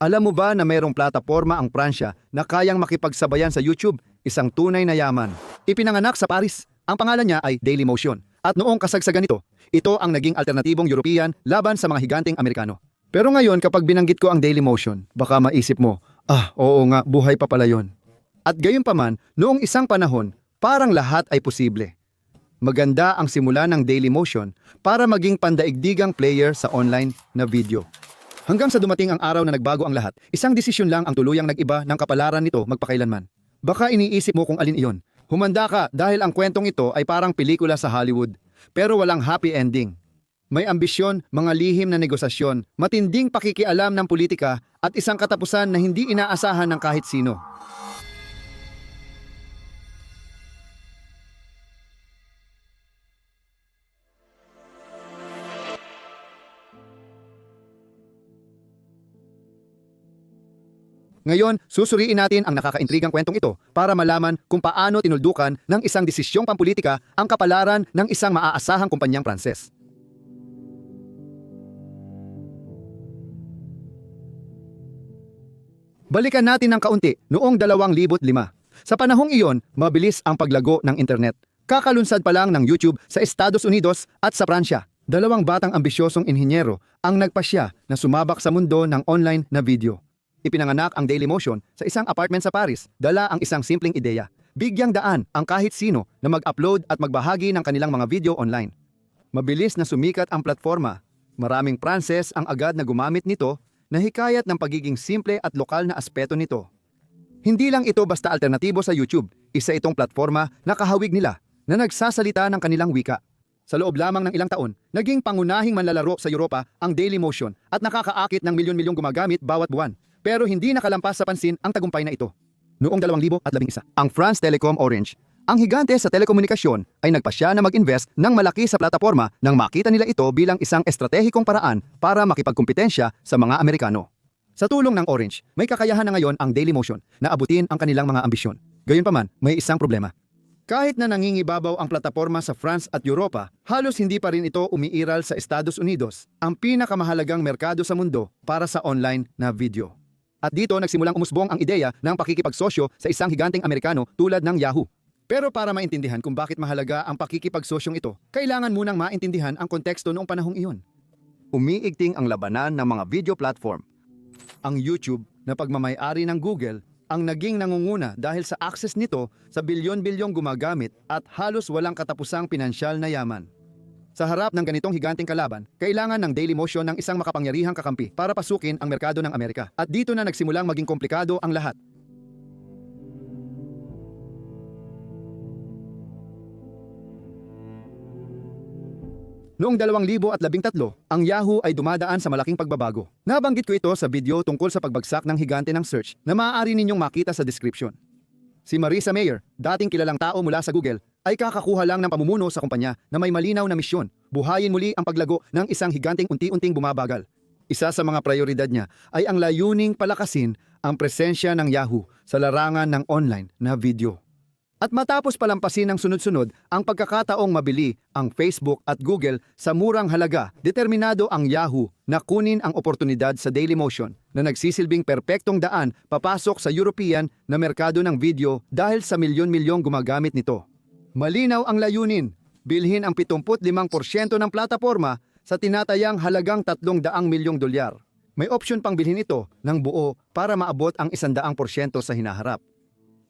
Alam mo ba na mayroong plataforma ang Pransya na kayang makipagsabayan sa YouTube, isang tunay na yaman. Ipinanganak sa Paris. Ang pangalan niya ay Dailymotion. At noong kasagsagan nito, ito ang naging alternatibong European laban sa mga higanting Amerikano. Pero ngayon kapag binanggit ko ang Dailymotion, baka maisip mo, ah, oo nga, buhay pa pala yon. At gayon pa man, noong isang panahon, parang lahat ay posible. Maganda ang simula ng Dailymotion para maging pandaigdigang player sa online na video. Hanggang sa dumating ang araw na nagbago ang lahat, isang desisyon lang ang tuluyang nag-iba ng kapalaran nito magpakailanman. Baka iniisip mo kung alin iyon. Humanda ka dahil ang kwentong ito ay parang pelikula sa Hollywood, pero walang happy ending. May ambisyon, mga lihim na negosasyon, matinding pakikialam ng politika at isang katapusan na hindi inaasahan ng kahit sino. Ngayon, susuriin natin ang nakakaintrigang kwentong ito para malaman kung paano tinuldukan ng isang desisyong pampolitika ang kapalaran ng isang maaasahang kumpanyang Pranses. Balikan natin ng kaunti noong 2005. Sa panahong iyon, mabilis ang paglago ng internet. Kakalunsad pa lang ng YouTube sa Estados Unidos at sa Pransya. Dalawang batang ambisyosong inhinyero ang nagpasya na sumabak sa mundo ng online na video. Ipinanganak ang Dailymotion sa isang apartment sa Paris, dala ang isang simpleng ideya. Bigyang daan ang kahit sino na mag-upload at magbahagi ng kanilang mga video online. Mabilis na sumikat ang platforma. Maraming Pranses ang agad na gumamit nito na hikayat ng pagiging simple at lokal na aspeto nito. Hindi lang ito basta alternatibo sa YouTube, isa itong platforma na kahawig nila na nagsasalita ng kanilang wika. Sa loob lamang ng ilang taon, naging pangunahing manlalaro sa Europa ang Dailymotion at nakakaakit ng milyon-milyong gumagamit bawat buwan. Pero hindi nakalampas sa pansin ang tagumpay na ito. Noong 2011, ang France Telecom Orange, ang higante sa telekomunikasyon ay nagpasya na mag-invest ng malaki sa plataforma nang makita nila ito bilang isang estratehikong paraan para makipagkumpetensya sa mga Amerikano. Sa tulong ng Orange, may kakayahan na ngayon ang Dailymotion na abutin ang kanilang mga ambisyon. Gayunpaman, may isang problema. Kahit na nangingibabaw ang plataforma sa France at Europa, halos hindi pa rin ito umiiral sa Estados Unidos, ang pinakamahalagang merkado sa mundo para sa online na video. At dito nagsimulang umusbong ang ideya ng pakikipagsosyo sa isang higanteng Amerikano tulad ng Yahoo. Pero para maintindihan kung bakit mahalaga ang pakikipagsosyong ito, kailangan munang maintindihan ang konteksto noong panahong iyon. Umiigting ang labanan ng mga video platform. Ang YouTube na pagmamayari ng Google ang naging nangunguna dahil sa access nito sa bilyon-bilyong gumagamit at halos walang katapusang pinansyal na yaman. Sa harap ng ganitong higanting kalaban, kailangan ng Dailymotion ng isang makapangyarihang kakampi para pasukin ang merkado ng Amerika. At dito na nagsimulang maging komplikado ang lahat. Noong 2013, ang Yahoo ay dumadaan sa malaking pagbabago. Nabanggit ko ito sa video tungkol sa pagbagsak ng higante ng search na maaari ninyong makita sa description. Si Marisa Mayer, dating kilalang tao mula sa Google, ay kakakuha lang ng pamumuno sa kumpanya na may malinaw na misyon, buhayin muli ang paglago ng isang higanting unti-unting bumabagal. Isa sa mga prioridad niya ay ang layuning palakasin ang presensya ng Yahoo sa larangan ng online na video. At matapos palampasin ng sunod-sunod ang pagkakataong mabili ang Facebook at Google sa murang halaga, determinado ang Yahoo na kunin ang oportunidad sa Dailymotion na nagsisilbing perpektong daan papasok sa European na merkado ng video dahil sa milyon-milyong gumagamit nito. Malinaw ang layunin, bilhin ang 75% ng plataforma sa tinatayang halagang 300 milyong dolyar. May opsyon pang bilhin ito ng buo para maabot ang 100% sa hinaharap.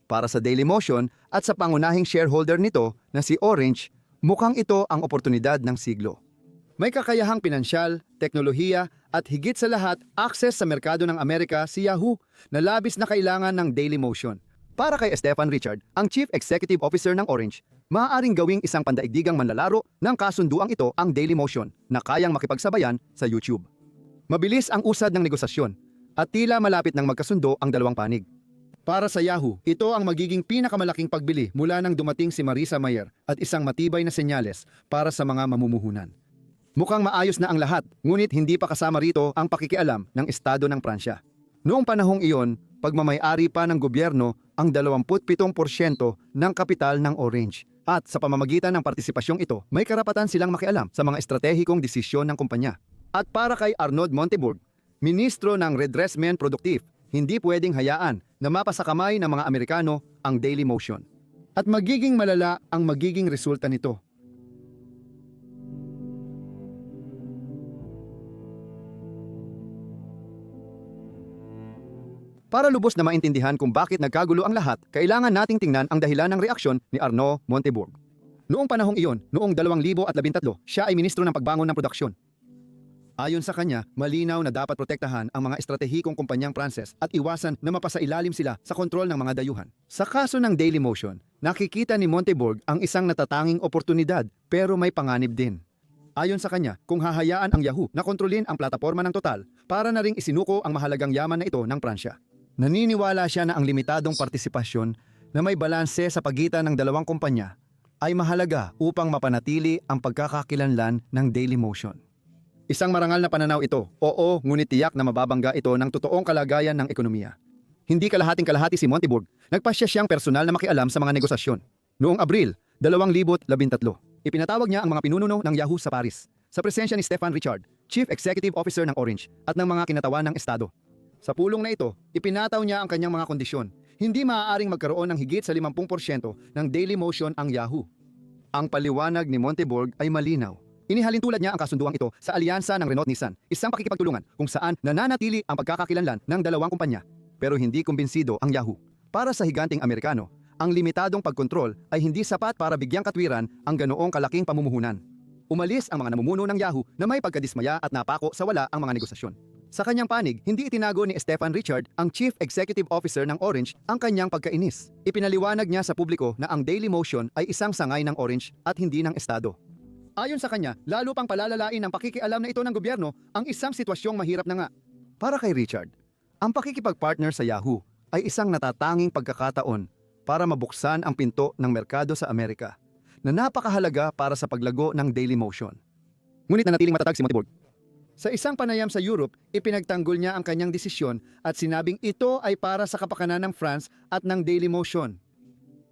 Para sa Dailymotion at sa pangunahing shareholder nito na si Orange, mukhang ito ang oportunidad ng siglo. May kakayahang pinansyal, teknolohiya at higit sa lahat, access sa merkado ng Amerika si Yahoo na labis na kailangan ng Dailymotion. Para kay Stefan Richard, ang Chief Executive Officer ng Orange, maaaring gawing isang pandaigdigang manlalaro ng kasunduang ito ang Dailymotion na kayang makipagsabayan sa YouTube. Mabilis ang usad ng negosasyon at tila malapit ng magkasundo ang dalawang panig. Para sa Yahoo, ito ang magiging pinakamalaking pagbili mula nang dumating si Marisa Mayer at isang matibay na senyales para sa mga mamumuhunan. Mukhang maayos na ang lahat, ngunit hindi pa kasama rito ang pakikialam ng Estado ng Pransya. Noong panahong iyon, pagmamayari pa ng gobyerno ang 27% ng kapital ng Orange. At sa pamamagitan ng partisipasyong ito, may karapatan silang makialam sa mga estratehikong desisyon ng kumpanya. At para kay Arnold Montebourg, Ministro ng Redressment Productive, hindi pwedeng hayaan na mapasa kamay ng mga Amerikano ang Daily Motion. At magiging malala ang magiging resulta nito. Para lubos na maintindihan kung bakit nagkagulo ang lahat, kailangan nating tingnan ang dahilan ng reaksyon ni Arnaud Montebourg. Noong panahong iyon, noong 2013, siya ay ministro ng pagbangon ng produksyon. Ayon sa kanya, malinaw na dapat protektahan ang mga estratehikong kumpanyang Pranses at iwasan na mapasailalim sila sa kontrol ng mga dayuhan. Sa kaso ng Daily Motion, nakikita ni Montebourg ang isang natatanging oportunidad pero may panganib din. Ayon sa kanya, kung hahayaan ang Yahoo na kontrolin ang plataforma ng Total, para na ring isinuko ang mahalagang yaman na ito ng Pransya. Naniniwala siya na ang limitadong partisipasyon na may balanse sa pagitan ng dalawang kumpanya ay mahalaga upang mapanatili ang pagkakakilanlan ng Daily Motion. Isang marangal na pananaw ito, oo, ngunit tiyak na mababangga ito ng totoong kalagayan ng ekonomiya. Hindi kalahating kalahati si Montebourg, nagpasya siyang personal na makialam sa mga negosasyon. Noong Abril 2013, ipinatawag niya ang mga pinununo ng Yahoo sa Paris, sa presensya ni Stefan Richard, Chief Executive Officer ng Orange, at ng mga kinatawan ng Estado. Sa pulong na ito, ipinataw niya ang kanyang mga kondisyon. Hindi maaaring magkaroon ng higit sa 50% ng daily motion ang Yahoo. Ang paliwanag ni Montebourg ay malinaw. Inihalin tulad niya ang kasunduang ito sa alyansa ng Renault-Nissan, isang pakikipagtulungan kung saan nananatili ang pagkakakilanlan ng dalawang kumpanya. Pero hindi kumbinsido ang Yahoo. Para sa higanting Amerikano, ang limitadong pagkontrol ay hindi sapat para bigyang katwiran ang ganoong kalaking pamumuhunan. Umalis ang mga namumuno ng Yahoo na may pagkadismaya at napako sa wala ang mga negosasyon. Sa kanyang panig, hindi itinago ni Stefan Richard, ang Chief Executive Officer ng Orange, ang kanyang pagkainis. Ipinaliwanag niya sa publiko na ang Daily Motion ay isang sangay ng Orange at hindi ng Estado. Ayon sa kanya, lalo pang palalalain ng pakikialam na ito ng gobyerno ang isang sitwasyong mahirap na nga. Para kay Richard, ang pakikipagpartner sa Yahoo ay isang natatanging pagkakataon para mabuksan ang pinto ng merkado sa Amerika na napakahalaga para sa paglago ng Daily Motion. Ngunit nanatiling matatag si Montebourg. Sa isang panayam sa Europe, ipinagtanggol niya ang kanyang desisyon at sinabing ito ay para sa kapakanan ng France at ng Daily Motion.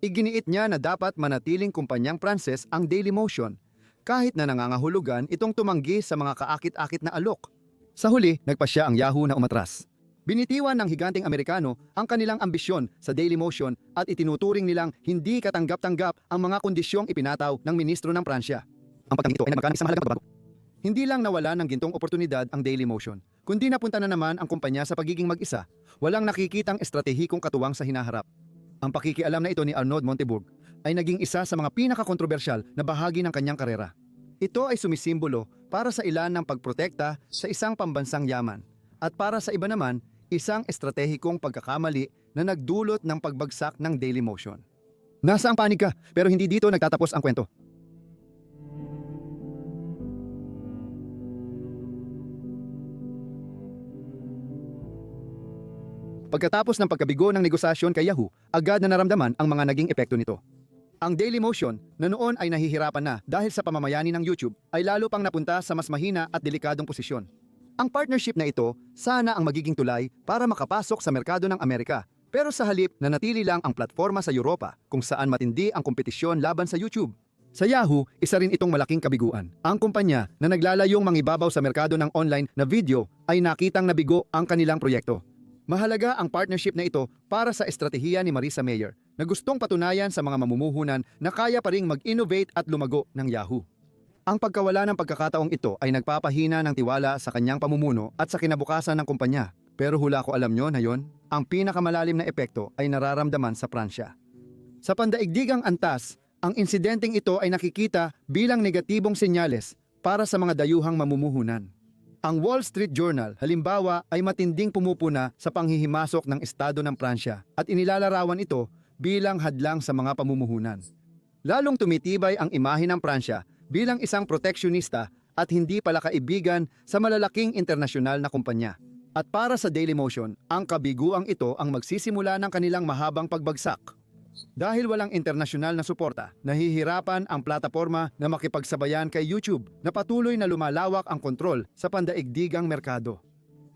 Iginiit niya na dapat manatiling kumpanyang Pranses ang Daily Motion kahit na nangangahulugan itong tumanggi sa mga kaakit-akit na alok. Sa huli, nagpasya ang Yahoo na umatras. Binitiwan ng higanting Amerikano ang kanilang ambisyon sa Daily Motion at itinuturing nilang hindi katanggap-tanggap ang mga kondisyong ipinataw ng ministro ng Pransya. Ang pagtanggi ito ay nagmakanis sa mahalagang pagbabago. Hindi lang nawala ng gintong oportunidad ang Daily Motion, kundi napunta na naman ang kumpanya sa pagiging mag-isa, walang nakikitang estratehikong katuwang sa hinaharap. Ang pakikialam na ito ni Arnaud Montebourg ay naging isa sa mga pinakakontrobersyal na bahagi ng kanyang karera. Ito ay sumisimbolo para sa ilan ng pagprotekta sa isang pambansang yaman at para sa iba naman, isang estratehikong pagkakamali na nagdulot ng pagbagsak ng Daily Motion. Nasa ang panig ka, pero hindi dito nagtatapos ang kwento. Pagkatapos ng pagkabigo ng negosasyon kay Yahoo, agad na naramdaman ang mga naging epekto nito. Ang Daily Motion, na noon ay nahihirapan na dahil sa pamamayani ng YouTube, ay lalo pang napunta sa mas mahina at delikadong posisyon. Ang partnership na ito sana ang magiging tulay para makapasok sa merkado ng Amerika. Pero sa halip, nanatili lang ang platforma sa Europa kung saan matindi ang kompetisyon laban sa YouTube. Sa Yahoo, isa rin itong malaking kabiguan. Ang kumpanya na naglalayong mangibabaw sa merkado ng online na video ay nakitang nabigo ang kanilang proyekto. Mahalaga ang partnership na ito para sa estratehiya ni Marisa Mayer na gustong patunayan sa mga mamumuhunan na kaya pa ring mag-innovate at lumago ng Yahoo. Ang pagkawala ng pagkakataong ito ay nagpapahina ng tiwala sa kanyang pamumuno at sa kinabukasan ng kumpanya. Pero hula ko alam nyo na yon, ang pinakamalalim na epekto ay nararamdaman sa Pransya. Sa pandaigdigang antas, ang insidenteng ito ay nakikita bilang negatibong senyales para sa mga dayuhang mamumuhunan. Ang Wall Street Journal, halimbawa, ay matinding pumupuna sa panghihimasok ng Estado ng Pransya at inilalarawan ito bilang hadlang sa mga pamumuhunan. Lalong tumitibay ang imahe ng Pransya bilang isang proteksyonista at hindi pala kaibigan sa malalaking internasyonal na kumpanya. At para sa Daily Motion, ang kabiguang ito ang magsisimula ng kanilang mahabang pagbagsak. Dahil walang internasyonal na suporta, nahihirapan ang plataforma na makipagsabayan kay YouTube na patuloy na lumalawak ang kontrol sa pandaigdigang merkado.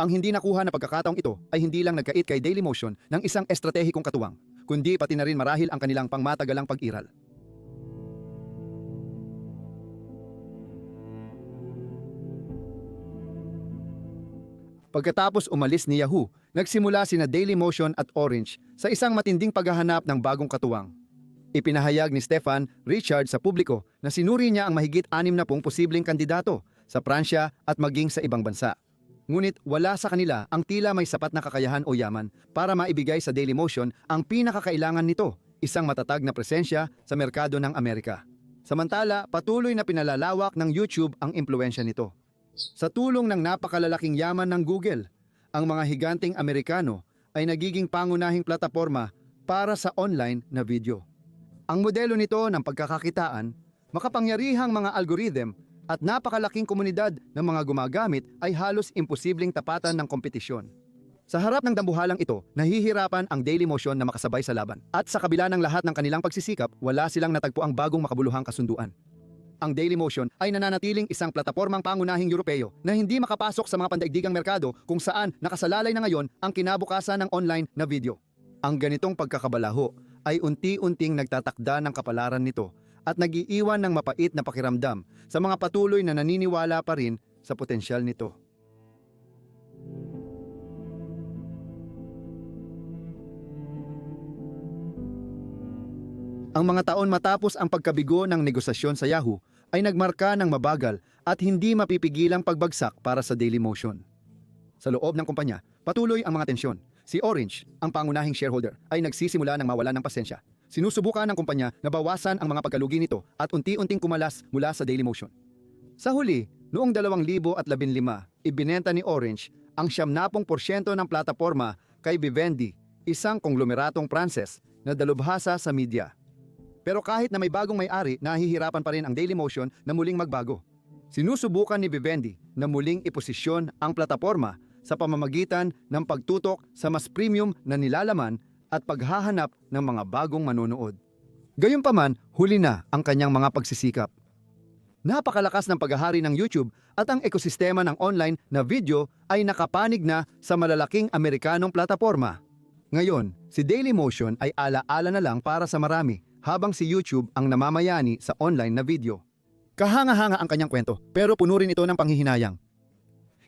Ang hindi nakuha na pagkakataong ito ay hindi lang nagkait kay Dailymotion ng isang estratehikong katuwang, kundi pati na rin marahil ang kanilang pangmatagalang pag-iral. Pagkatapos umalis ni Yahoo, nagsimula sina Dailymotion at Orange sa isang matinding paghahanap ng bagong katuwang. Ipinahayag ni Stefan Richard sa publiko na sinuri niya ang mahigit anim na pong posibleng kandidato sa Pransya at maging sa ibang bansa. Ngunit wala sa kanila ang tila may sapat na kakayahan o yaman para maibigay sa Dailymotion ang pinakakailangan nito, isang matatag na presensya sa merkado ng Amerika. Samantala, patuloy na pinalalawak ng YouTube ang impluensya nito. Sa tulong ng napakalalaking yaman ng Google, ang mga higanting Amerikano ay nagiging pangunahing plataforma para sa online na video. Ang modelo nito ng pagkakakitaan, makapangyarihang mga algorithm at napakalaking komunidad ng mga gumagamit ay halos imposibleng tapatan ng kompetisyon. Sa harap ng dambuhalang ito, nahihirapan ang Dailymotion na makasabay sa laban. At sa kabila ng lahat ng kanilang pagsisikap, wala silang natagpo ang bagong makabuluhang kasunduan. Ang Dailymotion ay nananatiling isang platapormang pangunahing Europeo na hindi makapasok sa mga pandaigdigang merkado kung saan nakasalalay na ngayon ang kinabukasan ng online na video. Ang ganitong pagkakabalaho ay unti-unting nagtatakda ng kapalaran nito at nagiiwan ng mapait na pakiramdam sa mga patuloy na naniniwala pa rin sa potensyal nito. Ang mga taon matapos ang pagkabigo ng negosasyon sa Yahoo ay nagmarka ng mabagal at hindi mapipigilang pagbagsak para sa Dailymotion. Sa loob ng kumpanya, patuloy ang mga tensyon. Si Orange, ang pangunahing shareholder, ay nagsisimula ng mawala ng pasensya. Sinusubukan ng kumpanya na bawasan ang mga pagkalugi nito at unti-unting kumalas mula sa Dailymotion. Sa huli, noong 2015, ibinenta ni Orange ang 70% ng plataforma kay Vivendi, isang konglomeratong Pranses na dalubhasa sa media. Pero kahit na may bagong may-ari, nahihirapan pa rin ang Dailymotion na muling magbago. Sinusubukan ni Vivendi na muling iposisyon ang plataforma sa pamamagitan ng pagtutok sa mas premium na nilalaman at paghahanap ng mga bagong manonood. Gayunpaman, huli na ang kanyang mga pagsisikap. Napakalakas ng paghahari ng YouTube at ang ekosistema ng online na video ay nakapanig na sa malalaking Amerikanong plataforma. Ngayon, si Dailymotion ay ala-ala na lang para sa marami habang si YouTube ang namamayani sa online na video. Kahanga-hanga ang kanyang kwento pero puno rin ito ng panghihinayang.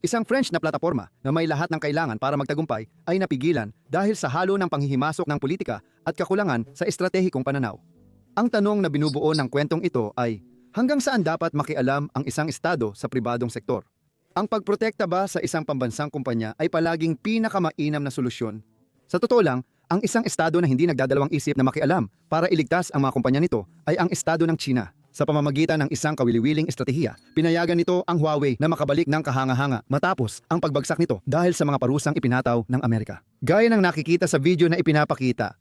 Isang French na plataforma na may lahat ng kailangan para magtagumpay ay napigilan dahil sa halo ng panghihimasok ng politika at kakulangan sa estratehikong pananaw. Ang tanong na binubuo ng kwentong ito ay, hanggang saan dapat makialam ang isang estado sa pribadong sektor? Ang pagprotekta ba sa isang pambansang kumpanya ay palaging pinakamainam na solusyon? Sa totoo lang, ang isang estado na hindi nagdadalawang isip na makialam para iligtas ang mga kumpanya nito ay ang estado ng China. Sa pamamagitan ng isang kawili-wiling estratehiya, pinayagan nito ang Huawei na makabalik ng kahanga-hanga matapos ang pagbagsak nito dahil sa mga parusang ipinataw ng Amerika. Gaya ng nakikita sa video na ipinapakita,